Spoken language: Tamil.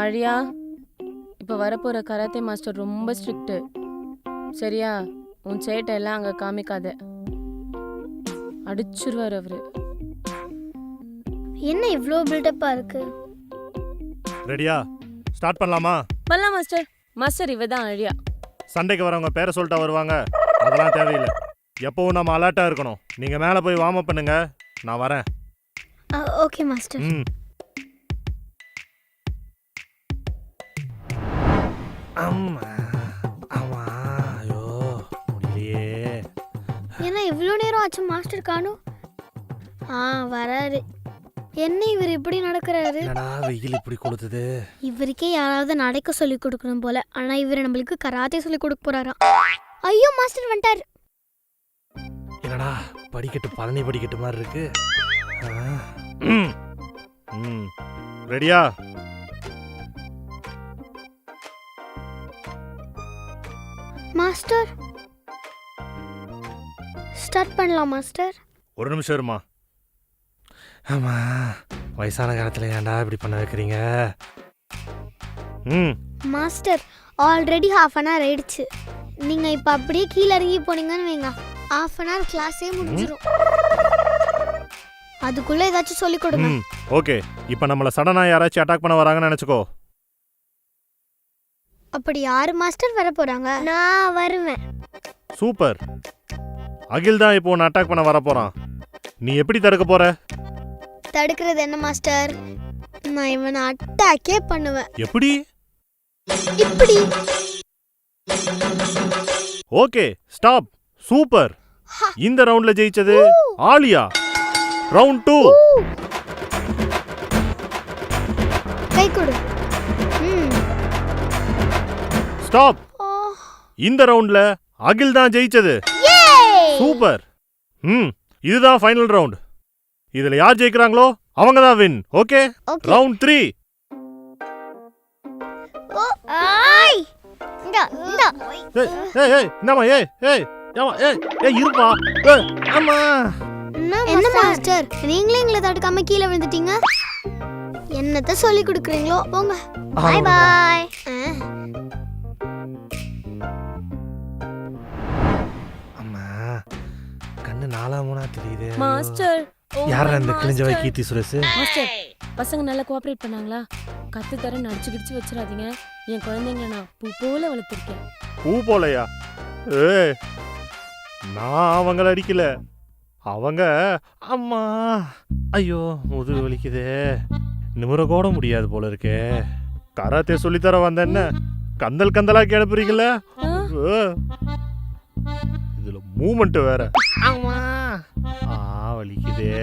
ஆழியா இப்போ வரப்போகிற கராத்தே மாஸ்டர் ரொம்ப ஸ்ட்ரிக்ட்டு சரியா? உன் சேட்டை எல்லாம் அங்கே காமிக்காத. அடிச்சிருவார் அவரு. என்ன இவ்வளோ பில்டப்பாக இருக்கு? ரெடியா? ஸ்டார்ட் பண்ணலாமா? பண்ணலாம் மாஸ்டர். மாஸ்டர் இவ தான் அழியா சண்டைக்கு வரவங்க பேரை சொல்லிட்டா வருவாங்க. அதெல்லாம் தேவையில்லை. எப்பவும் நம்ம அலர்ட்டாக இருக்கணும். நீங்கள் மேலே போய் வார்ம் அப் பண்ணுங்க. நான் வரேன். Okay master. ம். அம்மா அம்மா ஐயோ முடியலையே. என்ன இவ்வளோ நேரம் ஆச்சு மாஸ்டர் காணும் ஆ வராரு. என்ன இவர் இப்படி நடக்கிறாரு? என்னடா வெயில் இப்படி கொளுத்துது? இவருக்கே யாராவது நடக்க சொல்லி கொடுக்கணும் போல. ஆனா இவர் நம்மளுக்கு கராத்தே சொல்லி கொடுக்க போறாராம். ஐயோ மாஸ்டர் வந்துட்டார். என்னடா படிக்கட்டு பழனி படிக்கட்டு மாதிரி இருக்கு. ரெடியா? மாஸ்டர். ஸ்டார்ட் பண்ணலாம் மாஸ்டர். ஒரு நிமிஷம் இருமா. ஆமா வயசான காலத்துல ஏன்டா இப்படி பண்ண வைக்கிறீங்க? ம். Master already half an hour ஆயிடுச்சு. நீங்க இப்ப அப்படியே கீழே இறங்கி போனீங்கன்னு வைங்க. ஹாஃப் அன் ஹவர் கிளாஸே முடிஞ்சிடும் அதுக்குள்ள ஏதாச்சும் சொல்லி கொடுங்க. ம் ஓகே. இப்போ நம்மள சடனா யாராச்சும் அட்டாக் பண்ண வராங்கன்னு நினைச்சுக்கோ. அப்படி யாரு மாஸ்டர் வர போறாங்க? நான் வருவேன். சூப்பர். அகில் தான் இப்போ உன்னை அட்டாக் பண்ண வர போறான் நீ எப்படி தடுக்க போற? தடுக்கிறது என்ன மாஸ்டர் நான் இவனை அட்டாக்கே பண்ணுவேன். எப்படி? இப்படி. Okay stop super. இந்த ரவுண்ட்ல ஜெயிச்சது ஆலியா. ரவுண்ட் டூ கை கொடு. ஸ்டாப் இந்த ரவுண்ட்ல அகில் தான் ஜெயிச்சது! சூப்பர் ம் இதுதான் ஃபைனல் ரவுண்ட் இதுல யார் ஜெயிக்கிறாங்களோ அவங்க தான் வின் ஓகே ரவுண்ட் த்ரீ என்னம்மா ஏய் ஏய். ஏம்மா ஏய் ஏய் இருப்பா. ஏய் அம்மா என்ன மாஸ்டர் நீங்களே எங்களை தடுக்காம கீழே விழுந்துட்டீங்க. என்னத்த சொல்லி கொடுக்குறீங்களோ போங்க. பாய் பாய் அம்மா கண்ணு நாலா மூணா தெரியுது. மாஸ்டர் யாரா my இந்த கிழிஞ்ச வாய் master. கீர்த்தி சுரேஷ்? மாஸ்டர் பசங்க நல்லா கோஆப்ரேட் பண்ணாங்களா? கத்து தர நடிச்சு கிடிச்சு வச்சிடாதீங்க. என் குழந்தைங்கள நான் பூ போல வளர்த்துருக்கேன். பூ போலையா? ஏய் நான் அவங்கள அடிக்கல. அவங்க அம்மா. ஐயோ முதுகு வலிக்குதே. நிமிர கூட முடியாது போல இருக்கே. கராத்தே சொல்லித்தர வந்த என்ன கந்தல் கந்தலா கிளப்புறீங்கள இதுல மூமெண்ட் வேற. ஆ வலிக்குதே.